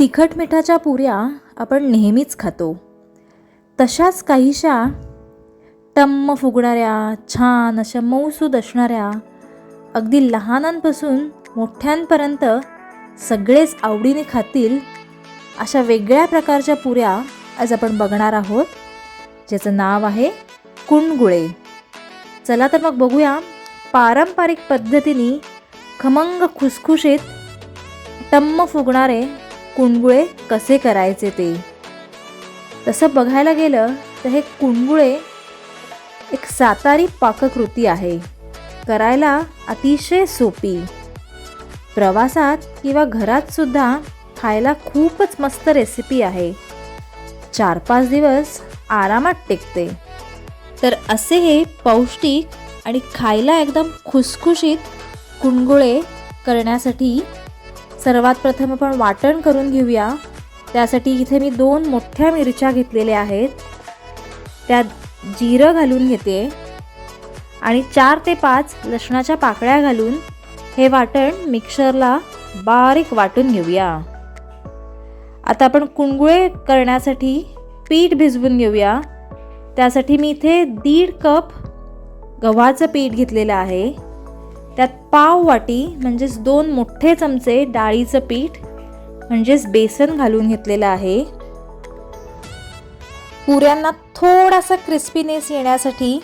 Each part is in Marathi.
तिखट मिठाच्या पुऱ्या आपण नेहमीच खातो. तशाच काहीशा टम्म फुगणाऱ्या छान अशा मऊसूद असणाऱ्या अगदी लहानांपासून मोठ्यांपर्यंत सगळेच आवडीने खातील अशा वेगळ्या प्रकारच्या पुऱ्या आज आपण बघणार आहोत ज्याचं नाव आहे कुणगुळे. चला तर मग बघूया पारंपरिक पद्धतीने खमंग खुसखुशीत टम्म फुगणारे कुणगुळे कसे करायचे ते? तसं बघायला गेलं तर हे कुणगुळे एक सातारी पाककृती आहे. करायला अतिशय सोपी. प्रवासात किंवा घरात सुद्धा खायला खूपच मस्त रेसिपी आहे. चार पाच दिवस आरामात टेकते. तर असे हे पौष्टिक आणि खायला एकदम खुसखुशीत कुणगुळे करण्यासाठी सर्वात प्रथम आपण वाटण करून घेऊया. त्यासाठी इथे मी दोन मोठ्या मिरच्या घेतलेल्या आहेत. त्यात जिरं घालून घेते. आणि चार ते पाच लसणाच्या पाकळ्या घालून हे वाटण मिक्सरला बारीक वाटून घेऊया. आता आपण कुणगुळे करण्यासाठी पीठ भिजवून घेऊया. त्यासाठी मी इथे दीड कप गव्हाचं पीठ घेतलेलं आहे. त्यात पाव वाटी म्हणजेच दोन मोठे चमचे डाळीचं पीठ म्हणजेच बेसन घालून घेतलेलं आहे. पुऱ्यांना थोडासा क्रिस्पीनेस येण्यासाठी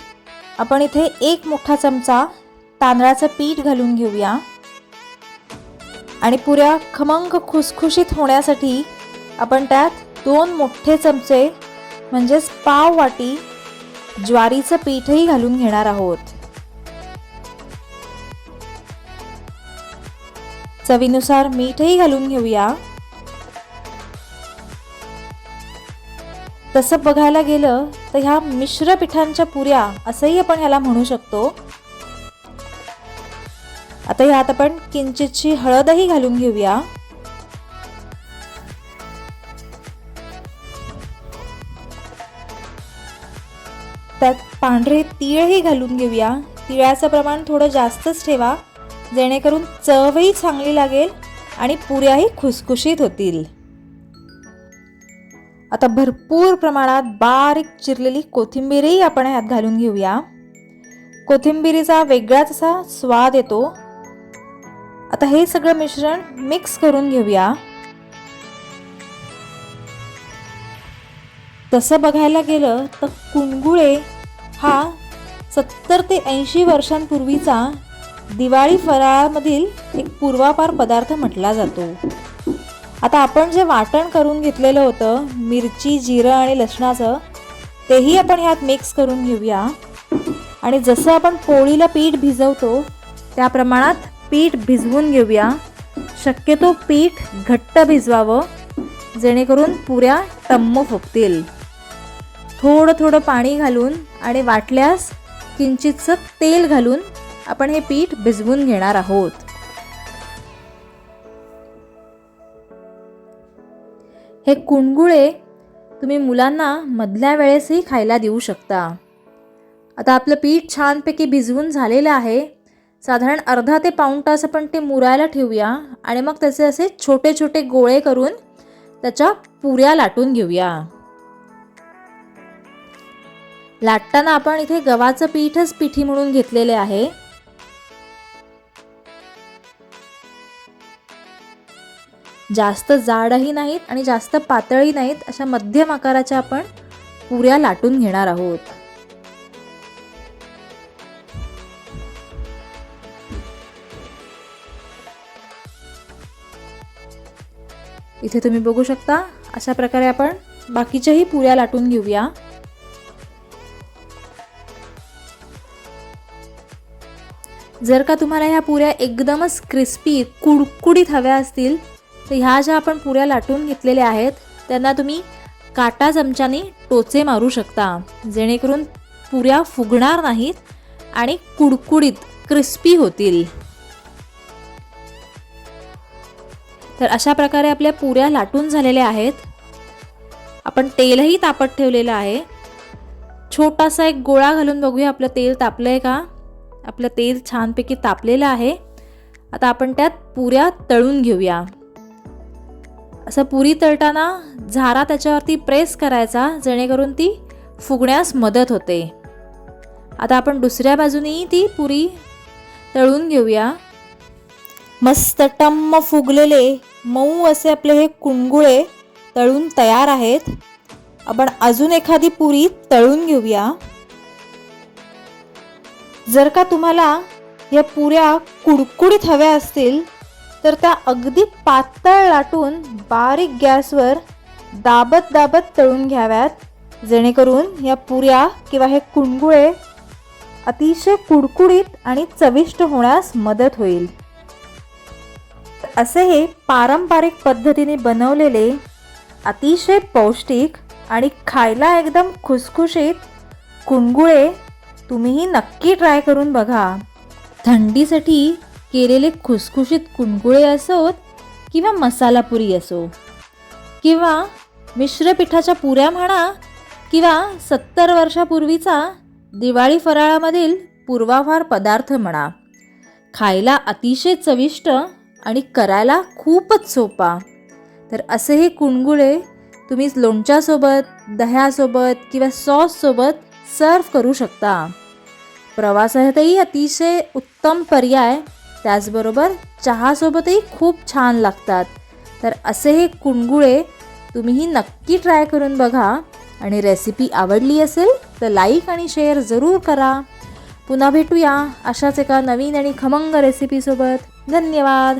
आपण इथे एक मोठा चमचा तांदळाचं पीठ घालून घेऊया. आणि पुऱ्या खमंग खुसखुशीत होण्यासाठी आपण त्यात दोन मोठे चमचे म्हणजेच पाव वाटी ज्वारीचं पीठही घालून घेणार आहोत. चवीनुसार मीठही घालून घेऊया. तसं बघायला गेलं तर ह्या मिश्र पिठांच्या पुऱ्या असंही आपण ह्याला म्हणू शकतो. आता ह्यात आपण किंचितशी हळदही घालून घेऊया. त्यात पांढरे तीळही घालून घेऊया. तिळाचं प्रमाण थोडं जास्तच ठेवा. जेणेकरून चवही चांगली लागेल आणि पुऱ्याही खुसखुशीत होतील. आता भरपूर प्रमाणात बारीक चिरलेली कोथिंबीरही आपण ह्यात घालून घेऊया. कोथिंबीरीचा वेगळाच असा स्वाद येतो. आता हे सगळं मिश्रण मिक्स करून घेऊया. तसं बघायला गेलं तर कुणगुळे हा सत्तर ते ऐंशी वर्षांपूर्वीचा दिवाळी फराळामधील एक पूर्वापार पदार्थ म्हटला जातो. आता आपण जे वाटण करून घेतलेलं होतं मिरची जिरं आणि लसणाचं तेही आपण ह्यात मिक्स करून घेऊया. आणि जसं आपण पोळीला पीठ भिजवतो त्या प्रमाणात पीठ भिजवून घेऊया. शक्यतो पीठ घट्ट भिजवावं जेणेकरून पुऱ्या टम्म फुगतील थोडं थोडं पाणी घालून आणि वाटल्यास किंचितचं तेल घालून आपण हे पीठ भिजवून घेणार आहोत. हे कुणगुळे तुम्ही मुलांना मधल्या वेळेसही खायला देऊ शकता. आता आपलं पीठ छानपैकी भिजवून झालेलं आहे. साधारण अर्धा ते पाऊण तास आपण ते मुरायला ठेवूया आणि मग त्याचे असे छोटे छोटे गोळे करून त्याच्या पुऱ्या लाटून घेऊया. लाटताना आपण इथे गव्हाचं पीठच पिठी म्हणून घेतलेले आहे. जास्त जाडही नाहीत आणि जास्त पातळी नाहीत अशा मध्यम आकाराच्या आपण पुऱ्या लाटून घेणार आहोत. इथे तुम्ही बघू शकता अशा प्रकारे आपण बाकीच्याही पुऱ्या लाटून घेऊया. जर का तुम्हाला ह्या पुऱ्या एकदमच क्रिस्पी कुडकुडीत हव्या असतील तर ह्या ज्या आपण पुऱ्या लाटून घेतलेल्या आहेत त्यांना तुम्ही काटा चमच्याने टोचे मारू शकता जेणेकरून पुऱ्या फुगणार नाहीत आणि कुडकुडीत क्रिस्पी होतील. तर अशा प्रकारे आपल्या पुऱ्या लाटून झालेल्या आहेत. आपण तेलही तापत ठेवलेलं आहे. छोटासा एक गोळा घालून बघूया आपलं तेल तापलं आहे का? आपलं तेल छानपैकी तापलेलं आहे. आता आपण त्यात पुऱ्या तळून घेऊया. असं पुरी तळताना झारा त्याच्यावरती प्रेस करायचा जेणेकरून ती फुगण्यास मदत होते. आता आपण दुसऱ्या बाजूनी ती पुरी तळून घेऊया. मस्त टम्म फुगलेले मऊ असे आपले हे कुणगुळे तळून तयार आहेत. आपण अजून एखादी पुरी तळून घेऊया. जर का तुम्हाला या पुऱ्या कुडकुडीत हव्या असतील तर त्या अगदी पातळ लाटून बारीक गॅसवर दाबत दाबत तळून घ्याव्यात जेणेकरून या पुऱ्या किंवा हे कुणगुळे अतिशय कुडकुडीत आणि चविष्ट होण्यास मदत होईल. असे हे पारंपरिक पद्धतीने बनवलेले अतिशय पौष्टिक आणि खायला एकदम खुसखुशीत कुणगुळे तुम्हीही नक्की ट्राय करून बघा. थंडीसाठी केलेले खुसखुशीत कुणगुळे असोत किंवा मसाला पुरी असो किंवा मिश्र पिठाच्या पुऱ्या म्हणा किंवा सत्तर वर्षापूर्वीचा दिवाळी फराळामधील पूर्वाभार पदार्थ म्हणा खायला अतिशय चविष्ट आणि करायला खूपच सोपा. तर असे हे कुणगुळे तुम्ही लोणच्यासोबत दह्यासोबत किंवा सॉससोबत सर्व करू शकता. प्रवासातही अतिशय उत्तम पर्याय त्याचबरोबर चहासोबतही खूप छान लागतात. तर असे हे कुणगुळे तुम्हीही नक्की ट्राय करून बघा. आणि रेसिपी आवडली असेल तर लाईक आणि शेअर जरूर करा. पुन्हा भेटूया अशाच एका नवीन आणि खमंग रेसिपीसोबत धन्यवाद.